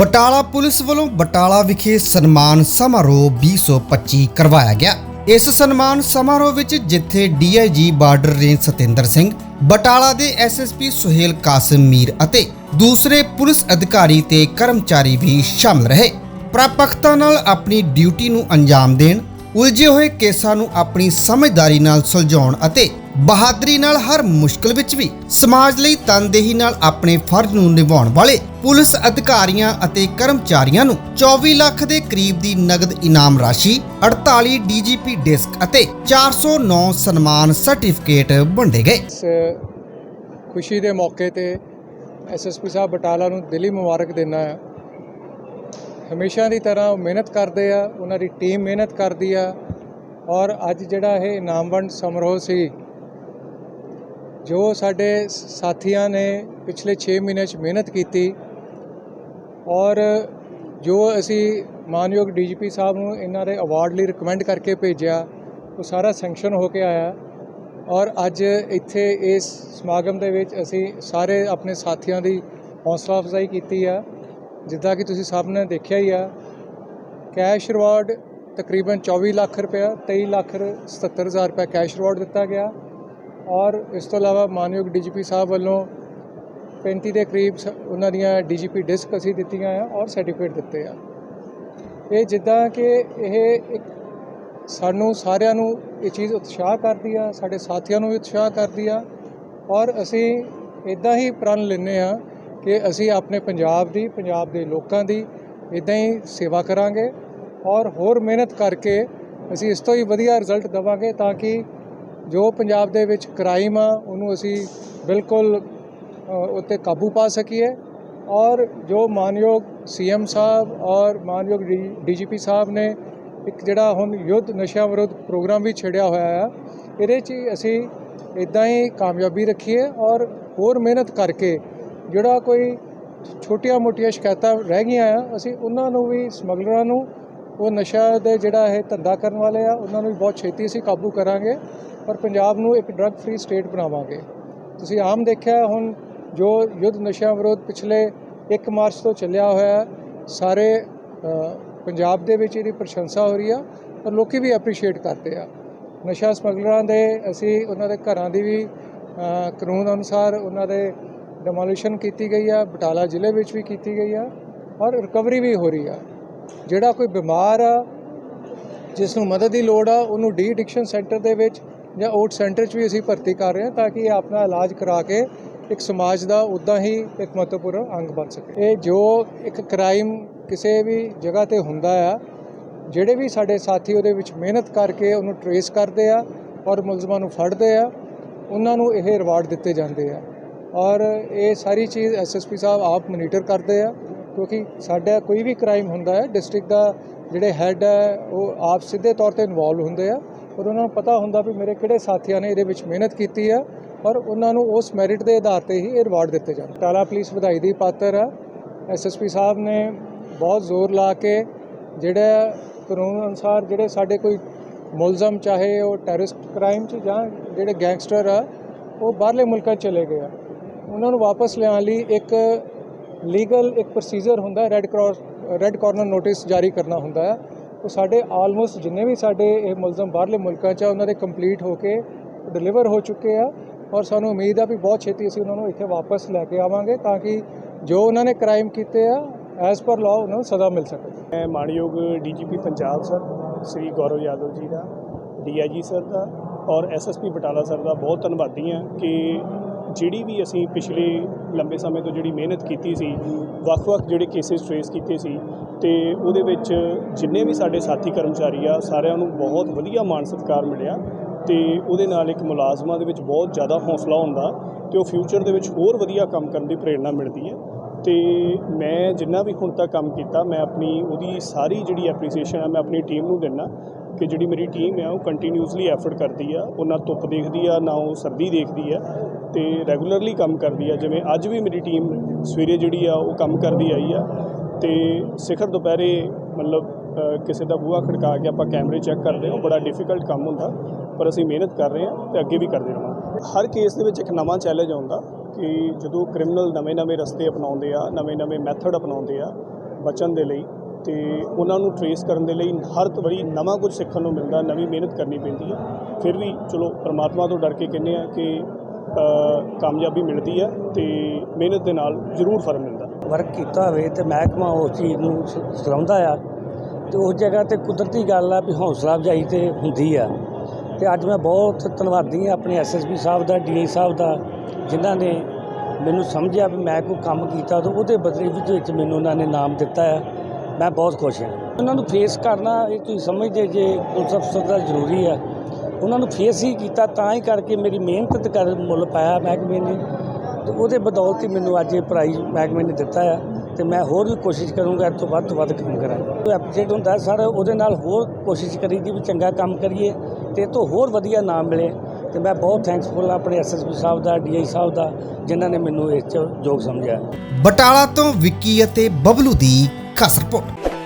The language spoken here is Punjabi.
ਬਟਾਲਾ ਪੁਲਿਸ ਵੱਲੋਂ ਬਟਾਲਾ ਵਿਖੇ ਸਨਮਾਨ ਸਮਾਰੋਹ 2025 ਕਰਵਾਇਆ ਗਿਆ। ਇਸ ਸਨਮਾਨ ਸਮਾਰੋਹ ਵਿੱਚ ਜਿੱਥੇ DIG border range Satinder Singh, Batala ਦੇ ਐਸਐਸਪੀ ਸੁਹੇਲ ਕਾਸਿਮ ਮੀਰ ਅਤੇ ਦੂਸਰੇ ਪੁਲਿਸ ਅਧਿਕਾਰੀ ਤੇ ਕਰਮਚਾਰੀ ਵੀ ਸ਼ਾਮਲ ਰਹੇ। ਪ੍ਰਾਪਕਤਾ ਨਾਲ ਆਪਣੀ ਡਿਊਟੀ ਨੂੰ ਅੰਜਾਮ ਦੇਣ, ਉਲਝੇ ਹੋਏ ਕੇਸਾਂ ਨੂੰ ਆਪਣੀ ਸਮਝਦਾਰੀ ਨਾਲ ਸੁਲਝਾਉਣ ਅਤੇ ਬਹਾਦਰੀ ਨਾਲ ਹਰ ਮੁਸ਼ਕਲ ਵਿੱਚ ਵੀ ਸਮਾਜ ਲਈ ਤਨਦੇਹੀ ਨਾਲ ਆਪਣੇ ਫਰਜ਼ ਨੂੰ ਨਿਭਾਉਣ ਵਾਲੇ ਪੁਲਿਸ ਅਧਿਕਾਰੀਆਂ ਅਤੇ ਕਰਮਚਾਰੀਆਂ ਨੂੰ 24 ਲੱਖ ਦੇ ਕਰੀਬ ਦੀ ਨਗਦ ਇਨਾਮ ਰਾਸ਼ੀ 48 ਡੀਜੀਪੀ ਡਿਸਕ ਅਤੇ 409 ਸਨਮਾਨ ਸਰਟੀਫਿਕੇਟ ਵੰਡੇ ਗਏ। ਇਸ ਖੁਸ਼ੀ ਦੇ ਮੌਕੇ ਤੇ ਐਸਐਸਪੀ ਸਾਹਿਬ ਬਟਾਲਾ ਨੂੰ ਦਿਲੀ ਮੁਬਾਰਕ ਦਿੰਦਾ ਹੈ। ਹਮੇਸ਼ਾ ਦੀ ਤਰ੍ਹਾਂ ਉਹ ਮਿਹਨਤ ਕਰਦੇ ਆ, ਉਹਨਾਂ ਦੀ ਟੀਮ ਮਿਹਨਤ ਕਰਦੀ ਆ ਔਰ ਅੱਜ ਜਿਹੜਾ ਇਹ ਇਨਾਮ ਵੰਡ ਸਮਾਰੋਹ ਸੀ ਜੋ ਸਾਡੇ ਸਾਥੀਆਂ ਨੇ ਪਿਛਲੇ 6 ਮਹੀਨੇ 'ਚ ਮਿਹਨਤ ਕੀਤੀ ਔਰ ਜੋ ਅਸੀਂ ਮਾਨਯੋਗ ਡੀਜੀਪੀ ਸਾਹਿਬ ਨੂੰ ਇਹਨਾਂ ਦੇ ਅਵਾਰਡ ਲਈ ਰਿਕਮੈਂਡ ਕਰਕੇ ਭੇਜਿਆ, ਉਹ ਸਾਰਾ ਸੈਂਕਸ਼ਨ ਹੋ ਕੇ ਆਇਆ ਔਰ ਅੱਜ ਇੱਥੇ ਇਸ ਸਮਾਗਮ ਦੇ ਵਿੱਚ ਅਸੀਂ ਸਾਰੇ ਆਪਣੇ ਸਾਥੀਆਂ ਦੀ ਹੌਸਲਾ ਅਫਜ਼ਾਈ ਕੀਤੀ ਆ, ਜਿੱਦਾਂ ਕਿ ਤੁਸੀਂ ਸਭ ਨੇ ਦੇਖਿਆ ਹੀ ਆ ਕੈਸ਼ ਰਿਵਾਰਡ ਤਕਰੀਬਨ 24 ਲੱਖ ਰੁਪਇਆ 23 ਲੱਖ 77 ਹਜ਼ਾਰ ਰੁਪਇਆ ਕੈਸ਼ ਰਿਵਾਰਡ ਦਿੱਤਾ ਗਿਆ ਔਰ ਇਸ ਤੋਂ ਇਲਾਵਾ ਮਾਨਯੋਗ ਡੀਜੀਪੀ ਸਾਹਿਬ ਵੱਲੋਂ 35 ਦੇ ਕਰੀਬ ਸ- ਉਹਨਾਂ ਦੀਆਂ ਡੀਜੀਪੀ ਡਿਸਕ ਅਸੀਂ ਦਿੱਤੀਆਂ ਆ ਔਰ ਸਰਟੀਫਿਕੇਟ ਦਿੱਤੇ ਆ। ਇਹ ਜਿੱਦਾਂ ਕਿ ਇਹ ਇੱਕ ਸਾਨੂੰ ਸਾਰਿਆਂ ਨੂੰ ਇਹ ਚੀਜ਼ ਉਤਸ਼ਾਹ ਕਰਦੀ ਆ, ਸਾਡੇ ਸਾਥੀਆਂ ਨੂੰ ਵੀ ਉਤਸ਼ਾਹ ਕਰਦੀ ਆ ਔਰ ਅਸੀਂ ਇਦਾਂ ਹੀ ਪ੍ਰਣ ਲੈਂਦੇ ਆ ਕਿ ਅਸੀਂ ਆਪਣੇ ਪੰਜਾਬ ਦੀ, ਪੰਜਾਬ ਦੇ ਲੋਕਾਂ ਦੀ ਇਦਾਂ ਹੀ ਸੇਵਾ ਕਰਾਂਗੇ ਔਰ ਹੋਰ ਮਿਹਨਤ ਕਰਕੇ ਅਸੀਂ ਇਸ ਤੋਂ ਹੀ ਵਧੀਆ ਰਿਜ਼ਲਟ ਦੇਵਾਂਗੇ ਤਾਂ ਕਿ ਜੋ ਪੰਜਾਬ ਦੇ ਵਿੱਚ ਕ੍ਰਾਈਮ ਆ, ਉਹਨੂੰ ਅਸੀਂ ਬਿਲਕੁਲ ਉੱਤੇ ਕਾਬੂ ਪਾ ਸਕੀਏ। ਔਰ ਜੋ ਮਾਨਯੋਗ ਸੀਐਮ ਸਾਹਿਬ ਔਰ ਮਾਨਯੋਗ ਡੀਜੀਪੀ ਸਾਹਿਬ ਨੇ ਇੱਕ ਜਿਹੜਾ ਹੁਣ ਯੁੱਧ ਨਸ਼ਾ ਵਿਰੋਧ ਪ੍ਰੋਗਰਾਮ ਵੀ ਛੇੜਿਆ ਹੋਇਆ ਆ, ਇਹਦੇ 'ਚ ਹੀ ਅਸੀਂ ਇਦਾਂ ਹੀ ਕਾਮਯਾਬੀ ਰੱਖੀਏ ਔਰ ਹੋਰ ਮਿਹਨਤ ਕਰਕੇ ਜਿਹੜਾ ਕੋਈ ਛੋਟੀਆਂ-ਮੋਟੀਆਂ ਸ਼ਿਕਾਇਤਾਂ ਰਹਿ ਗਈਆਂ ਆ, ਅਸੀਂ ਉਹਨਾਂ ਨੂੰ ਵੀ ਸਮਗਲਰਾਂ ਨੂੰ, ਉਹ ਨਸ਼ਾ ਦੇ ਜਿਹੜਾ ਇਹ ਧੰਦਾ ਕਰਨ ਵਾਲੇ ਆ, ਉਹਨਾਂ ਨੂੰ ਵੀ ਬਹੁਤ ਛੇਤੀ ਅਸੀਂ ਕਾਬੂ ਕਰਾਂਗੇ। ਔਰ ਪੰਜਾਬ ਨੂੰ ਇੱਕ ਡਰੱਗ ਫ੍ਰੀ ਸਟੇਟ ਬਣਾਵਾਂਗੇ। ਤੁਸੀਂ ਆਮ ਦੇਖਿਆ ਹੁਣ ਜੋ ਯੁੱਧ ਨਸ਼ਿਆਂ ਵਿਰੋਧ ਪਿਛਲੇ 1 ਮਾਰਚ ਤੋਂ ਚੱਲਿਆ ਹੋਇਆ ਸਾਰੇ ਪੰਜਾਬ ਦੇ ਵਿੱਚ ਇਹਦੀ ਪ੍ਰਸ਼ੰਸਾ ਹੋ ਰਹੀ ਆ ਔਰ ਲੋਕੀ ਵੀ ਐਪਰੀਸ਼ੀਏਟ ਕਰਦੇ ਆ। ਨਸ਼ਾ ਸਮਗਲਰਾਂ ਦੇ ਅਸੀਂ ਉਹਨਾਂ ਦੇ ਘਰਾਂ ਦੀ ਵੀ ਕਾਨੂੰਨ ਅਨੁਸਾਰ ਉਹਨਾਂ ਦੇ ਡਿਮੋਲੀਸ਼ਨ ਕੀਤੀ ਗਈ ਆ, ਬਟਾਲਾ ਜ਼ਿਲ੍ਹੇ ਵਿੱਚ ਵੀ ਕੀਤੀ ਗਈ ਆ ਔਰ ਰਿਕਵਰੀ ਵੀ ਹੋ ਰਹੀ ਆ। ਜਿਹੜਾ ਕੋਈ ਬਿਮਾਰ ਆ ਜਿਸ ਨੂੰ ਮਦਦ ਦੀ ਲੋੜ ਆ, ਉਹਨੂੰ ਡੀ ਐਡਿਕਸ਼ਨ ਸੈਂਟਰ ਦੇ ਵਿੱਚ ਜਾਂ ਓਟ ਸੈਂਟਰ 'ਚ ਵੀ ਅਸੀਂ ਭਰਤੀ ਕਰ ਰਹੇ ਹਾਂ ਤਾਂ ਕਿ ਆਪਣਾ ਇਲਾਜ ਕਰਾ ਕੇ ਇੱਕ ਸਮਾਜ ਦਾ ਉਦਾਂ ਹੀ ਇੱਕ ਮਹੱਤਵਪੂਰਨ ਅੰਗ ਬਣ ਸਕੇ। ਇਹ ਜੋ ਇੱਕ ਕ੍ਰਾਈਮ ਕਿਸੇ ਵੀ ਜਗ੍ਹਾ ਤੇ ਹੁੰਦਾ ਆ, ਜਿਹੜੇ ਵੀ ਸਾਡੇ ਸਾਥੀ ਉਹਦੇ ਵਿੱਚ ਮਿਹਨਤ ਕਰਕੇ ਉਹਨੂੰ ਟਰੇਸ ਕਰਦੇ ਆ ਔਰ ਮੁਲਜ਼ਮਾਂ ਨੂੰ ਫੜਦੇ ਆ, ਉਹਨਾਂ ਨੂੰ ਇਹ ਰਿਵਾਰਡ ਦਿੱਤੇ ਜਾਂਦੇ ਆ। ਔਰ ਇਹ ਸਾਰੀ ਚੀਜ਼ ਐਸਐਸਪੀ ਸਾਹਿਬ ਆਪ ਮੋਨੀਟਰ ਕਰਦੇ ਆ, ਕਿਉਂਕਿ ਸਾਡਾ ਕੋਈ ਵੀ ਕ੍ਰਾਈਮ ਹੁੰਦਾ ਹੈ ਡਿਸਟ੍ਰਿਕਟ ਦਾ ਜਿਹੜੇ ਹੈੱਡ ਹੈ, ਉਹ ਆਪ ਸਿੱਧੇ ਤੌਰ ਤੇ ਇਨਵੋਲਵ ਹੁੰਦੇ ਆ। ਔਰ ਉਹਨਾਂ ਨੂੰ ਪਤਾ ਹੁੰਦਾ ਵੀ ਮੇਰੇ ਕਿਹੜੇ ਸਾਥੀਆਂ ਨੇ ਇਹਦੇ ਵਿੱਚ ਮਿਹਨਤ ਕੀਤੀ ਆ, ਔਰ ਉਹਨਾਂ ਨੂੰ ਉਸ ਮੈਰਿਟ ਦੇ ਆਧਾਰ ਤੇ ਹੀ ਇਹ ਰਿਵਾਰਡ ਦਿੱਤੇ ਜਾਂਦੇ ਟਾਲਾ ਪੁਲਿਸ ਵਧਾਈ ਦੀ ਪਾਤਰ ਆ। ਐਸਐਸਪੀ ਸਾਹਿਬ ਨੇ ਬਹੁਤ ਜ਼ੋਰ ਲਾ ਕੇ ਜਿਹੜਾ ਕਾਨੂੰਨ ਅਨੁਸਾਰ ਜਿਹੜੇ ਸਾਡੇ ਕੋਈ ਮੁਲਜ਼ਮ ਚਾਹੇ ਉਹ ਟੈਰਰਿਸਟ ਕ੍ਰਾਈਮ 'ਚ ਜਾਂ ਜਿਹੜੇ ਗੈਂਗਸਟਰ ਆ, ਉਹ ਬਾਹਰਲੇ ਮੁਲਕਾਂ 'ਚ ਚਲੇ ਗਏ ਆ। ਉਹਨਾਂ ਨੂੰ ਵਾਪਸ ਲਿਆਉਣ ਲਈ ਇੱਕ ਲੀਗਲ ਇੱਕ ਪ੍ਰੋਸੀਜਰ ਹੁੰਦਾ red cross red corner notice ਜਾਰੀ ਕਰਨਾ ਹੁੰਦਾ ਹੈ ਉਹ ਸਾਡੇ ਆਲਮੋਸਟ ਜਿੰਨੇ ਵੀ ਸਾਡੇ ਇਹ ਮੁਲਜ਼ਮ ਬਾਹਰਲੇ ਮੁਲਕਾਂ 'ਚ ਆ, ਉਹਨਾਂ ਦੇ ਕੰਪਲੀਟ ਹੋ ਕੇ ਡਿਲੀਵਰ ਹੋ ਚੁੱਕੇ ਆ ਔਰ ਸਾਨੂੰ ਉਮੀਦ ਆ ਵੀ ਬਹੁਤ ਛੇਤੀ ਅਸੀਂ ਉਹਨਾਂ ਨੂੰ ਇੱਥੇ ਵਾਪਸ ਲੈ ਕੇ ਆਵਾਂਗੇ ਤਾਂ ਕਿ ਜੋ ਉਹਨਾਂ ਨੇ ਕ੍ਰਾਈਮ ਕੀਤੇ ਆ ਐਜ਼ ਪਰ ਲਾਅ ਉਹਨਾਂ ਨੂੰ ਸਜ਼ਾ ਮਿਲ ਸਕੇ। ਮੈਂ ਮਾਣਯੋਗ ਡੀਜੀਪੀ ਪੰਜਾਬ ਸਰ, ਸ੍ਰੀ ਗੌਰਵ ਯਾਦਵ ਜੀ ਦਾ, ਡੀਆਈਜੀ ਸਰ ਦਾ ਔਰ ਐਸਐਸਪੀ ਬਟਾਲਾ ਸਰ ਦਾ ਬਹੁਤ ਧੰਨਵਾਦੀ ਹਾਂ ਕਿ ਜਿਹੜੀ ਵੀ ਅਸੀਂ ਪਿਛਲੇ ਲੰਬੇ ਸਮੇਂ ਤੋਂ ਜਿਹੜੀ ਮਿਹਨਤ ਕੀਤੀ ਸੀ, ਵੱਖ-ਵੱਖ ਜਿਹੜੇ ਕੇਸਿਸ ਟ੍ਰੇਸ ਕੀਤੇ ਸੀ ਤੇ ਉਹਦੇ ਵਿੱਚ ਜਿੰਨੇ ਵੀ ਸਾਡੇ ਸਾਥੀ ਕਰਮਚਾਰੀ ਆ, ਸਾਰਿਆਂ ਨੂੰ ਬਹੁਤ ਵਧੀਆ ਮਾਣ ਸਤਿਕਾਰ ਮਿਲਿਆ ਤੇ ਉਹਦੇ ਨਾਲ ਇੱਕ ਮੁਲਾਜ਼ਮਾਂ ਦੇ ਵਿੱਚ ਬਹੁਤ ਜ਼ਿਆਦਾ ਹੌਸਲਾ ਹੁੰਦਾ ਤੇ ਉਹ ਫਿਊਚਰ ਦੇ ਵਿੱਚ ਹੋਰ ਵਧੀਆ ਕੰਮ ਕਰਨ ਦੀ ਪ੍ਰੇਰਣਾ ਮਿਲਦੀ ਹੈ। ਤੇ ਮੈਂ ਜਿੰਨਾ ਵੀ ਹੁਣ ਤੱਕ ਕੰਮ ਕੀਤਾ, ਮੈਂ ਆਪਣੀ ਉਹਦੀ ਸਾਰੀ ਜਿਹੜੀ ਐਪਰੀਸੀਏਸ਼ਨ ਹੈ ਮੈਂ ਆਪਣੀ ਟੀਮ ਨੂੰ ਦਿੰਦਾ ਕਿ ਜਿਹੜੀ ਮੇਰੀ ਟੀਮ ਹੈ ਉਹ ਕੰਟੀਨਿਊਸਲੀ ਐਫਰਟ ਕਰਦੀ ਆ। ਉਹ ਨਾ ਧੁੱਪ ਦੇਖਦੀ ਆ, ਨਾ ਉਹ ਸਰਦੀ ਦੇਖਦੀ ਆ ਤੇ ਰੈਗੂਲਰਲੀ ਕੰਮ ਕਰਦੀ ਆ। ਜਿਵੇਂ ਅੱਜ ਵੀ ਮੇਰੀ ਟੀਮ ਸਵੇਰੇ ਜਿਹੜੀ ਆ, ਉਹ ਕੰਮ ਕਰਦੀ ਆਈ ਆ ਤੇ ਸਿਖਰ ਦੁਪਹਿਰੇ ਮਤਲਬ ਕਿਸੇ ਦਾ ਬੂਹਾ ਖੜਕਾ ਕੇ ਆਪਾਂ ਕੈਮਰੇ ਚੈੱਕ ਕਰਦੇ ਹਾਂ ਬੜਾ ਡਿਫਿਕਲਟ ਕੰਮ ਹੁੰਦਾ, ਪਰ ਅਸੀਂ ਮਿਹਨਤ ਕਰ ਰਹੇ ਹਾਂ ਤੇ ਅੱਗੇ ਵੀ ਕਰਦੇ ਰਹਾਂਗੇ। ਹਰ ਕੇਸ ਦੇ ਵਿੱਚ ਇੱਕ ਨਵਾਂ ਚੈਲੰਜ ਆਉਂਦਾ ਕਿ ਜਦੋਂ ਕ੍ਰਿਮੀਨਲ ਨਵੇਂ-ਨਵੇਂ ਰਸਤੇ ਅਪਣਾਉਂਦੇ ਆ, ਨਵੇਂ-ਨਵੇਂ ਮੈਥਡ ਅਪਣਾਉਂਦੇ ਆ ਬਚਣ ਦੇ ਲਈ ਤੇ ਉਹਨਾਂ ਨੂੰ ਟਰੇਸ ਕਰਨ ਦੇ ਲਈ ਹਰ ਵਾਰੀ ਨਵਾਂ ਕੁਝ ਸਿੱਖਣ ਨੂੰ ਮਿਲਦਾ, ਨਵੀਂ ਮਿਹਨਤ ਕਰਨੀ ਪੈਂਦੀ ਹੈ। ਫਿਰ ਵੀ ਚਲੋ ਪ੍ਰਮਾਤਮਾ ਤੋਂ ਡਰ ਕੇ ਕਹਿੰਦੇ ਆ ਕਿ ਕਾਮਯਾਬੀ ਮਿਲਦੀ ਹੈ ਤੇ ਮਿਹਨਤ ਦੇ ਨਾਲ ਜ਼ਰੂਰ ਫ਼ਰਕ ਮਿਲਦਾ ਵਰਕ ਕੀਤਾ ਹੋਵੇ ਤੇ ਮਹਿਕਮਾ ਉਸ ਚੀਜ਼ ਨੂੰ ਸ- ਆ ਤੇ ਉਸ ਜਗ੍ਹਾ ਤੇ ਕੁਦਰਤੀ ਗੱਲ ਆ ਵੀ ਹੌਸਲਾ ਅਫਜ਼ਾਈ ਤੇ ਹੁੰਦੀ ਆ। ਤੇ ਅੱਜ ਮੈਂ ਬਹੁਤ ਧੰਨਵਾਦੀ ਹਾਂ ਆਪਣੇ ਐਸਐਸਪੀ ਸਾਹਿਬ ਦਾ ਡੀਆਈ ਸਾਹਿਬ ਦਾ, ਜਿਨ੍ਹਾਂ ਨੇ ਮੈਨੂੰ ਸਮਝਿਆ ਵੀ ਮੈਂ ਕੋਈ ਕੰਮ ਕੀਤਾ ਤਾਂ ਉਹਦੇ ਬਦਲੇ ਵਿੱਚ ਵਿੱਚ ਮੈਨੂੰ ਉਹਨਾਂ ਨੇ ਨਾਮ ਦਿੱਤਾ ਆ। ਮੈਂ ਬਹੁਤ ਖੁਸ਼ ਹਾਂ। ਉਹਨਾਂ ਨੂੰ ਫੇਸ ਕਰਨਾ ਇਹ ਤੁਸੀਂ ਸਮਝਦੇ ਜੇ ਪੁਲਿਸ ਅਫਸਰ ਦਾ ਜ਼ਰੂਰੀ ਆ। ਉਹਨਾਂ ਨੂੰ ਫੇਸ ਹੀ ਕੀਤਾ ਤਾਂ ਹੀ ਕਰਕੇ ਮੇਰੀ ਮਿਹਨਤ ਤੇ ਕਰ ਮੁੱਲ ਪਾਇਆ ਮਹਿਕਮੇ ਨੇ। ਤੇ ਉਹਦੇ ਬਦੌਲਤ ਹੀ ਮੈਨੂੰ ਅੱਜ ਇਹ ਪ੍ਰਾਈਜ਼ ਮਹਿਕਮੇ ਨੇ ਦਿੱਤਾ ਹੈ ਤੇ ਮੈਂ ਹੋਰ ਵੀ ਕੋਸ਼ਿਸ਼ ਕਰੂੰਗਾ ਇਹ ਤੋਂ ਵੱਧ ਤੋਂ ਵੱਧ ਕੰਮ ਕਰਾਂ ਜੋ ਐਪਰੀਸ਼ੀਏਟ ਹੁੰਦਾ ਸਰ, ਉਹਦੇ ਨਾਲ ਹੋਰ ਕੋਸ਼ਿਸ਼ ਕਰੀਦੀ ਵੀ ਚੰਗਾ ਕੰਮ ਕਰੀਏ ਤੇ ਇਹ ਤੋਂ ਹੋਰ ਵਧੀਆ ਨਾਮ ਮਿਲੇ। ਤੇ ਮੈਂ ਬਹੁਤ ਥੈਂਕਸਫੁਲ ਆਪਣੇ ਐਸਐਸਪੀ ਸਾਹਿਬ ਦਾ ਡੀਆਈ ਸਾਹਿਬ ਦਾ, ਜਿਨ੍ਹਾਂ ਨੇ ਮੈਨੂੰ ਇਸ 'ਚ ਯੋਗ ਸਮਝਿਆ। ਬਟਾਲਾ ਤੋਂ ਵਿੱਕੀ ਅਤੇ ਬਬਲੂ ਦੀ casa, porra.